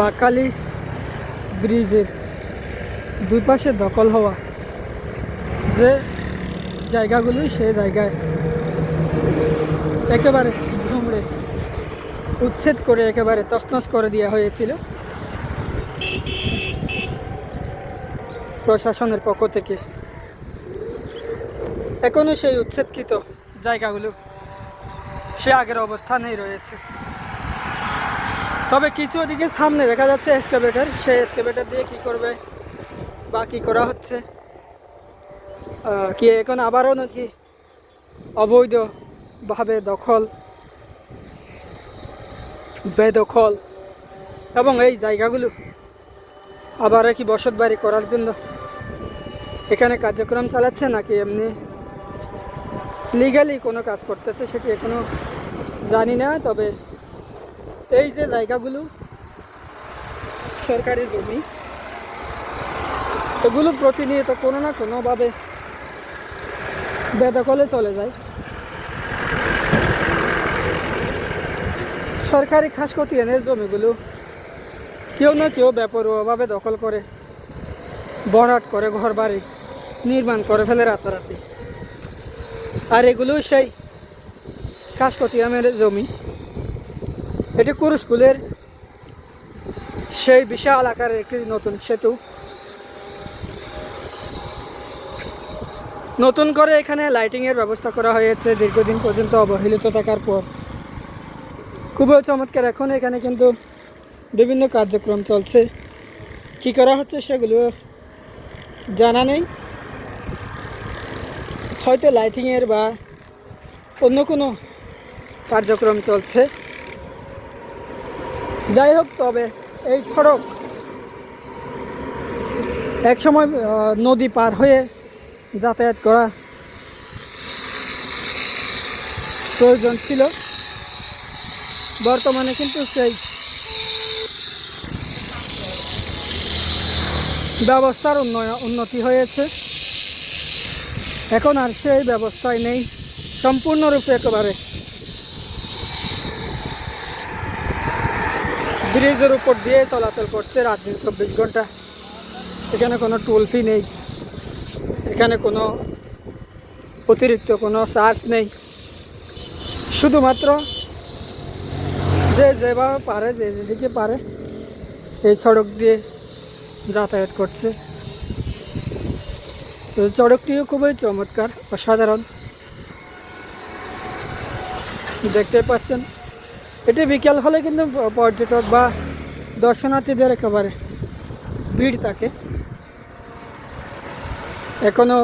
বাকালি ব্রিজের দুই পাশে দখল হওয়া যে জায়গাগুলি সেই জায়গায় একেবারে ধুমড়ে উচ্ছেদ করে একেবারে তছনছ করে দেওয়া হয়েছিল। প্রশাসনের পক্ষ থেকে এখনও সেই উচ্ছেদকৃত জায়গাগুলো সে আগের অবস্থানেই রয়েছে। তবে কিছু ওদিকে সামনে দেখা যাচ্ছে এসকেভেটার সেই এসকেভেটার দিয়ে কি করবে বা কি করা হচ্ছে? কি এখন আবারও নাকি অবৈধভাবে দখল, বেদখল এবং এই জায়গাগুলো আবার কি বসত বাড়ি করার জন্য এখানে কার্যক্রম চালাচ্ছে নাকি এমনি লিগালি কোনো কাজ করতেছে সেটি এখনও জানি না, তবে এই যে জায়গাগুলো, সরকারি জমি। এগুলো প্রতিনিয়ত কোনো না কোনোভাবে বেদখলে চলে যায়। সরকারি খাস খতিয়ানের জমিগুলো কেউ না কেউ বেপরোয়াভাবে দখল করে, বরাট করে ঘর বাড়ি নির্মাণ করে ফেলে রাতারাতি। আর এগুলো সেই খতিয়ানের জমি। এটি কুরু স্কুলের সেই বিশাল আকারের একটি নতুন সেতু। নতুন করে এখানে লাইটিংয়ের ব্যবস্থা করা হয়েছে, দীর্ঘদিন পর্যন্ত অবহেলিত থাকার পর। খুবই চমৎকার, এখন এখানে কিন্তু বিভিন্ন কার্যক্রম চলছে। কি করা হচ্ছে সেগুলো জানা নেই। হয়তো লাইটিংয়ের বা অন্য কোনো কার্যক্রম চলছে। যাই হোক, তবে এই সড়ক একসময় নদী পার হয়ে যাতায়াত করা প্রয়োজন ছিল। বর্তমানে কিন্তু সেই ব্যবস্থার উন্নয়ন উন্নতি হয়েছে। এখন আর সেই ব্যবস্থায় নেই। সম্পূর্ণরূপে একেবারে ব্রিজের উপর দিয়ে চলাচল করছে রাত দিন চব্বিশ ঘণ্টা। এখানে কোনো টোল ফি নেই। এখানে কোনো অতিরিক্ত কোনো চার্জ নেই। শুধুমাত্র যে যেভাবে পারে, যে যেদিকে পারে এই সড়ক দিয়ে যাতায়াত করছে। তো সড়কটিও খুবই চমৎকার, অসাধারণ। দেখতে পাচ্ছেন এটি বিকেল হলে কিন্তু পর্যটক বা দর্শনার্থীদের একেবারে ভিড় থাকে। এখনও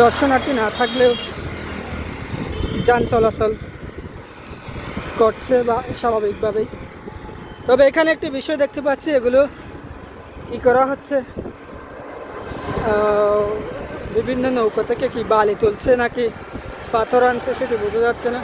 দর্শনার্থী না থাকলেও যান চলাচল করছে বা স্বাভাবিকভাবেই। তবে এখানে একটি বিষয় দেখতে পাচ্ছি, এগুলো কি করা হচ্ছে? বিভিন্ন নৌকা থেকে কি বালি তুলছে নাকি পাথর আনছে সেটি বোঝা যাচ্ছে না।